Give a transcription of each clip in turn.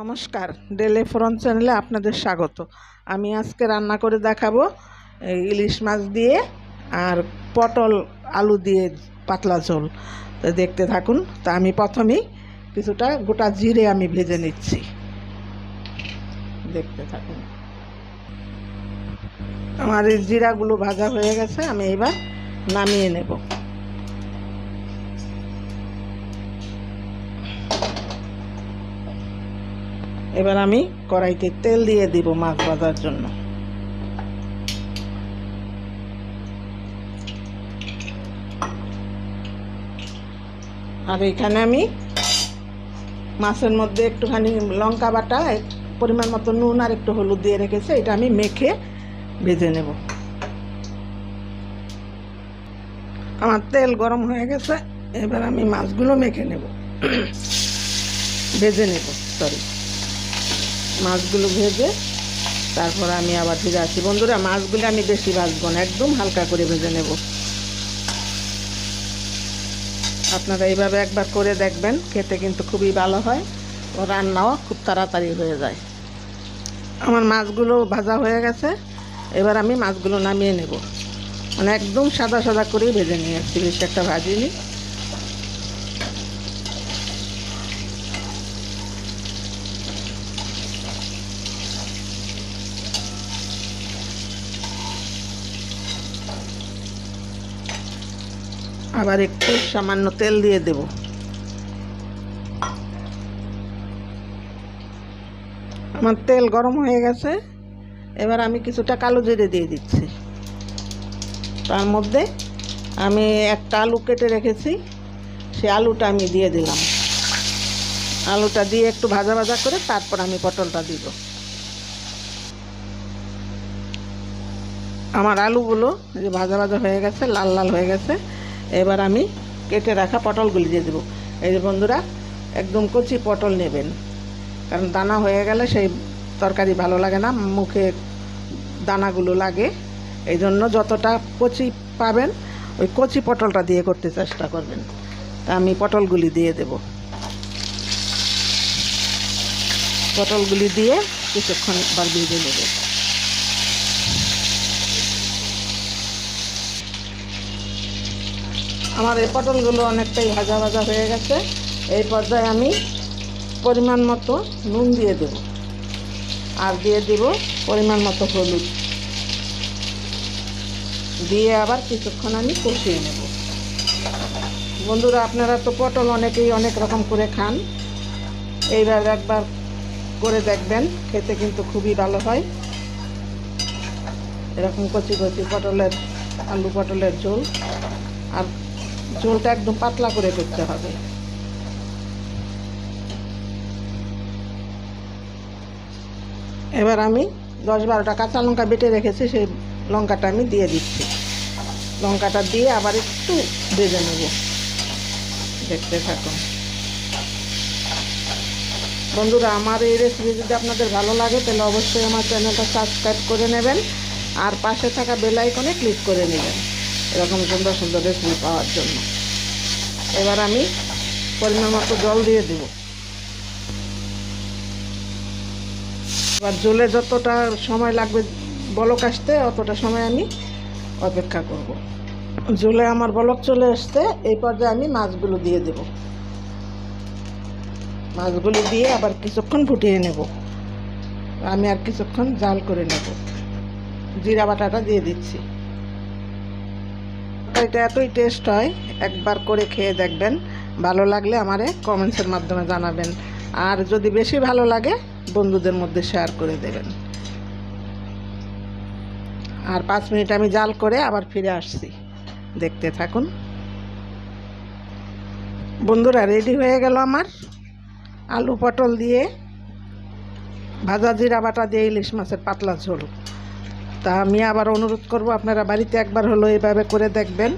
নমস্কার, ডেলে ফোরন চ্যানেলে আপনাদের স্বাগত। আমি আজকে রান্না করে দেখাবো ইলিশ মাছ দিয়ে আর পটল আলু দিয়ে পাতলা ঝোল। তো দেখতে থাকুন, তা আমি প্রথমেই কিছুটা গোটা জিরে আমি ভেজে নিচ্ছি। দেখতে থাকুন। আমার এই জিরাগুলো ভাজা হয়ে গেছে, আমি এবার নামিয়ে নেব। এবার আমি কড়াইতে তেল দিয়ে দিব মাছ ভাজার জন্য। আর এখানে আমি মাছের মধ্যে একটুখানি লঙ্কা বাটা পরিমাণ মতো নুন আর একটু হলুদ দিয়ে রেখেছি, এটা আমি মেখে ভেজে নেব। আমার তেল গরম হয়ে গেছে, এবার আমি মাছগুলো মেখে নেব। ভেজে নেব সরি মাছগুলো ভেজে তারপর আমি আবার ফিরে আসি। বন্ধুরা, মাছগুলো আমি বেশি ভাজবো না, একদম হালকা করে ভেজে নেব। আপনারা এইভাবে একবার করে দেখবেন, খেতে কিন্তু খুবই ভালো হয় ও রান্নাও খুব তাড়াতাড়ি হয়ে যায়। আমার মাছগুলো ভাজা হয়ে গেছে, এবার আমি মাছগুলো নামিয়ে নেব। মানে একদম সাদা সাদা করেই ভেজে নিয়ে এসেছি বেশি একটা ভাজিনি। আবার একটু সামান্য তেল দিয়ে দেব। আমার তেল গরম হয়ে গেছে। এবার আমি কিছুটা কালো জিরে দিয়ে দিচ্ছি। তার মধ্যে আমি একটা আলু কেটে রেখেছি। সে আলুটা আমি দিয়ে দিলাম। আলুটা দিয়ে একটু ভাজা ভাজা করে তারপর আমি পটলটা দিব। আমার আলুগুলো যে ভাজা ভাজা হয়ে গেছে, লাল লাল হয়ে গেছে। এবার আমি কেটে রাখা পটলগুলি দিয়ে দেবো। এই যে বন্ধুরা, একদম কচি পটল নেবেন। কারণ দানা হয়ে গেলে সেই তরকারি ভালো লাগে না, মুখে দানাগুলো লাগে। এই জন্য যতটা কচি পাবেন, ওই কচি পটলটা দিয়ে করতে চেষ্টা করবেন। তা আমি পটলগুলি দিয়ে দেব। পটলগুলি দিয়ে কিছুক্ষণ বার ভেজে নেব। আমার এই পটলগুলো অনেকটাই ভাজা ভাজা হয়ে গেছে। এই পর্যায়ে আমি পরিমাণ মতো নুন দিয়ে দেব। আর দিয়ে দিব পরিমাণ মতো হলুদ। দিয়ে আবার কিছুক্ষণ আমি কষিয়ে নেব। বন্ধুরা, আপনারা তো পটল অনেকেই অনেক রকম করে খান। এইবার একবার করে দেখবেন, খেতে কিন্তু খুবই ভালো হয়। এরকম কচি কচি পটলের, আলু পটলের ঝোল। আর ঝোলটা একদম পাতলা করে করতে হবে। এবার আমি দশ বারোটা কাঁচা লঙ্কা বেটে রেখেছি, সেই লঙ্কাটা আমি দিয়ে দিচ্ছি। লঙ্কাটা দিয়ে আবার একটু ভেজে নেব। দেখতে থাকুন। বন্ধুরা, আমার এই রেসিপি যদি আপনাদের ভালো লাগে, তাহলে অবশ্যই আমার চ্যানেলটা সাবস্ক্রাইব করে নেবেন আর পাশে থাকা বেল আইকনে ক্লিক করে নেবেন। এরকম সুন্দর সুন্দর রেসিপি পাওয়ার জন্য। এবার আমি পরিমাণ মতো জল দিয়ে দেব। এবার জলে যতটা সময় লাগবে বলক আসতে, অতটা সময় আমি অপেক্ষা করব। জলে আমার বলক চলে আসতে এই পর্যায়ে আমি মাছগুলো দিয়ে দেব। মাছগুলো দিয়ে আবার কিছুক্ষণ ফুটিয়ে নেব। আমি আর কিছুক্ষণ জাল করে নেব। জিরা বাটাটা দিয়ে দিচ্ছি। এটা এতই টেস্ট হয়, একবার করে খেয়ে দেখবেন। ভালো লাগলে আমারে কমেন্টসের মাধ্যমে জানাবেন। আর যদি বেশি ভালো লাগে, বন্ধুদের মধ্যে শেয়ার করে দেবেন। আর পাঁচ মিনিট আমি জাল করে আবার ফিরে আসছি। দেখতে থাকুন। বন্ধুরা রেডি হয়ে গেল আমার আলু পটল দিয়ে ভাজা জিরা বাটা দিয়ে ইলিশ মাছের পাতলা ঝোল। তা আমি আবার অনুরোধ করব, আপনারা বাড়িতে একবার হলো এভাবে করে দেখবেন।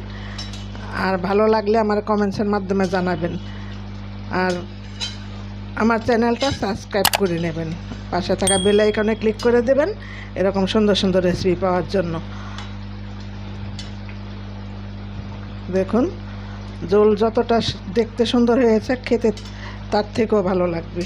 আর ভালো লাগলে আমার কমেন্টসের মাধ্যমে জানাবেন। আর আমার চ্যানেলটা সাবস্ক্রাইব করে নেবেন। পাশে থাকা বেল আইকনে ক্লিক করে দেবেন, এরকম সুন্দর সুন্দর রেসিপি পাওয়ার জন্য। দেখুন, জল যতটা দেখতে সুন্দর হয়েছে, খেতে তার থেকেও ভালো লাগবে।